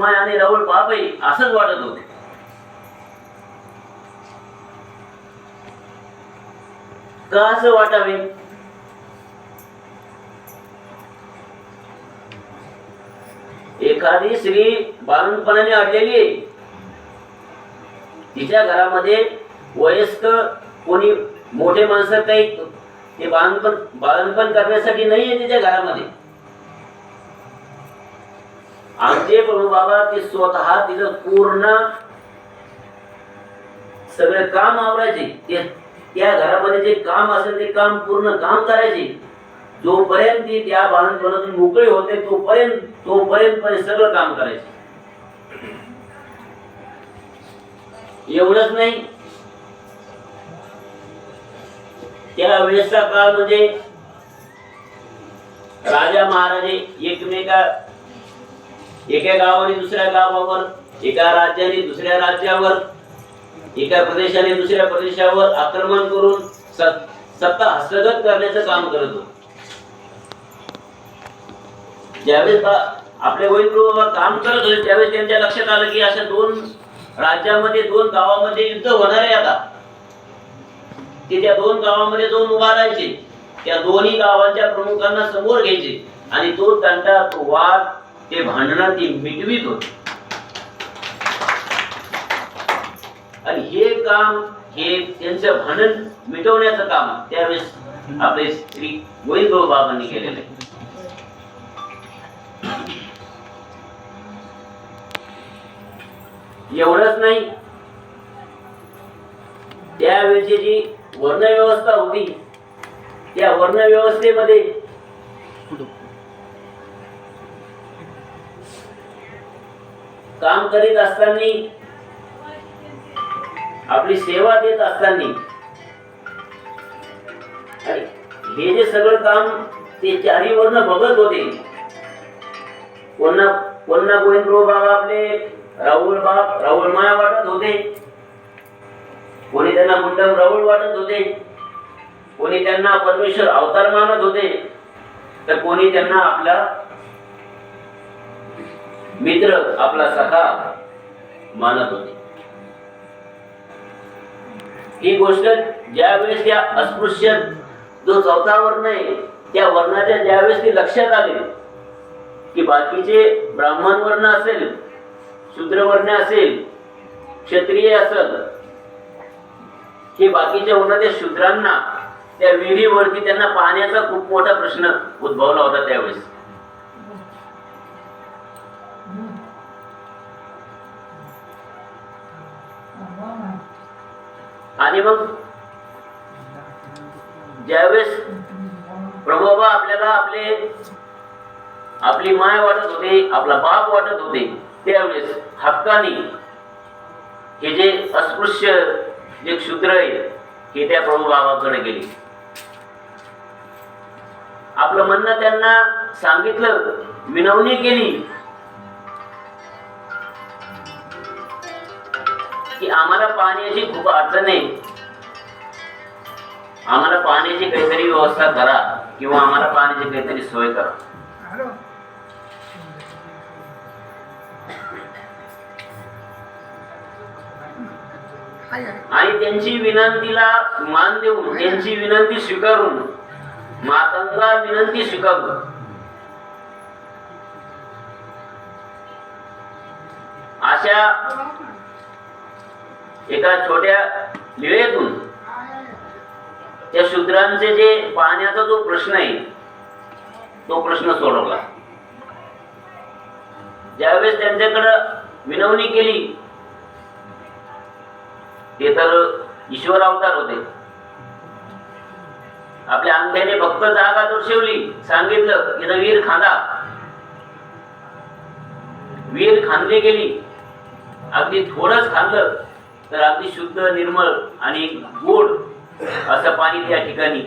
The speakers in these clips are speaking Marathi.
माय आणि राहुल बापही असंच वाटत होते. का असं वाटावे? एखादी स्त्री बाळणपणाने अडलेली आहे. तिच्या घरामध्ये वयस्क कोणी मोठे माणसं काही ते बाळणपण बाळणपण करण्यासाठी नाहीये तिच्या घरामध्ये. आमचे प्रभू बाबा ते स्वतः तिचं पूर्ण सगळे काम आवरायचे. ते त्या घरामध्ये जे काम असेल ते काम पूर्ण काम करायचे. जोपर्यंत ती त्या बाळणपणातून मोकळे होते तोपर्यंत तोपर्यंत सगळं काम करायचे. एवढंच नाही. त्या वेळेसचा काळ म्हणजे राजा महाराजे एकमेका एका गावाने दुसऱ्या गावावर एका राज्याने दुसऱ्या राज्यावर एका प्रदेशाने दुसऱ्या प्रदेशावर आक्रमण करून सत्ता हस्तगत करण्याचं काम करत होते. ज्यावेळेस आपले वैद्य काम करत होते त्यावेळेस त्यांच्या लक्षात आलं की अशा दोन राज्यामध्ये दोन गावामध्ये युद्ध होणार आहे आता. ते त्या दोन गावामध्ये जाऊन उभा राहायचे त्या दोन्ही गावांच्या प्रमुखांना समोर घ्यायचे आणि तो त्यांचा वाद ते भांडणं ती मिटवीत होते. आणि हे काम हे त्यांचं भांडण मिटवण्याचं काम त्यावेळेस आपले श्री गोविंद बाबांनी केलेलं आहे. एवढंच नाही त्यावेळची जी वर्णव्यवस्था होती त्या वर्णव्यवस्थेमध्ये काम करीत असताना आपली सेवा देत असताना हे जे सगळं काम ते चारी वर्ण बघत होते. कोणा कोणा गोविंद बाबा आपले राहुल बाप राहुल माया वाटत होते. कोणी त्यांना मुंडम राहुल वाटत होते. कोणी त्यांना परमेश्वर अवतार मानत होते. तर कोणी त्यांना आपला मित्र आपला सखा मानत होते. ही गोष्ट ज्यावेळेस त्या अस्पृश्य जो चौथा वर्ण आहे त्या वर्णाच्या ज्यावेळेस ते लक्षात आले की बाकीचे ब्राह्मण वर्ण असेल शूद्र वर्ण असेल क्षत्रिय असेल हे बाकीच्या वर्ण शूद्रांना त्या विहिरीवरती त्यांना पाण्याचा खूप मोठा प्रश्न उद्भवला होता त्यावेळेस. आणि मग ज्यावेळेस प्रभोबा आपल्याला आपले आपली माय वाटत होते आपला बाप वाटत होते त्यावेळेस हक्कानी हे जे अस्पृश्य जे क्षुद्र आहे हे त्या प्रभुबाबाकडे गेले. आपलं म्हणणं त्यांना सांगितलं विनवणी केली. की आम्हाला पाण्याची खूप अडचण आहे. आम्हाला पाण्याची काहीतरी व्यवस्था करा किंवा आम्हाला पाण्याची काहीतरी सोय करा. आणि त्यांची विनंतीला मान देऊन त्यांची विनंती स्वीकारून मातंगा विनंती स्वीकारून. अशा एका छोट्या लिळेतून त्या शूद्रांचे जे पाण्याचा जो प्रश्न आहे तो प्रश्न सोडवला. ज्यावेळेस त्यांच्याकडं विनवणी केली ते तर ईश्वर अवतार होते. आपल्या अंगठ्याने फक्त जागा दर्शवली सांगितलं की वीर खांदा. वीर खांदली गेली. अगदी थोडंच खाल्लं तर अगदी शुद्ध निर्मळ आणि गोड असं पाणी त्या ठिकाणी.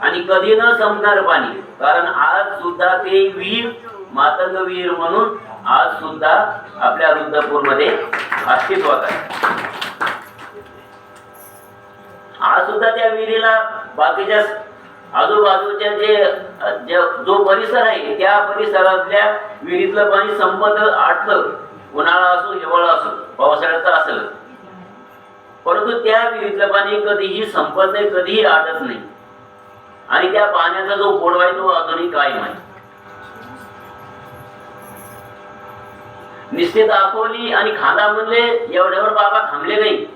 आणि कधी न संपणार पाणी कारण आज सुद्धा ते वीर मातंग वीर म्हणून आज सुद्धा आपल्या रुद्रपूरमध्ये अस्तित्वात आहे. आज सुद्धा त्या विहिरीला बाकीच्या आजूबाजूच्या जे जो परिसर आहे त्या परिसरातल्या विहिरीतलं पाणी संपत आटलं उन्हाळा असो हिवाळा असो पावसाळ्याचं असेल परंतु त्या विहिरीतलं पाणी कधीही संपत नाही कधीही आटत नाही. आणि त्या पाण्याचा जो गोडवा आहे तो अजूनही कायम आहे. निश्चित दाखवली आणि खांदा म्हणले एवढ्यावर बाबा थांबले नाही.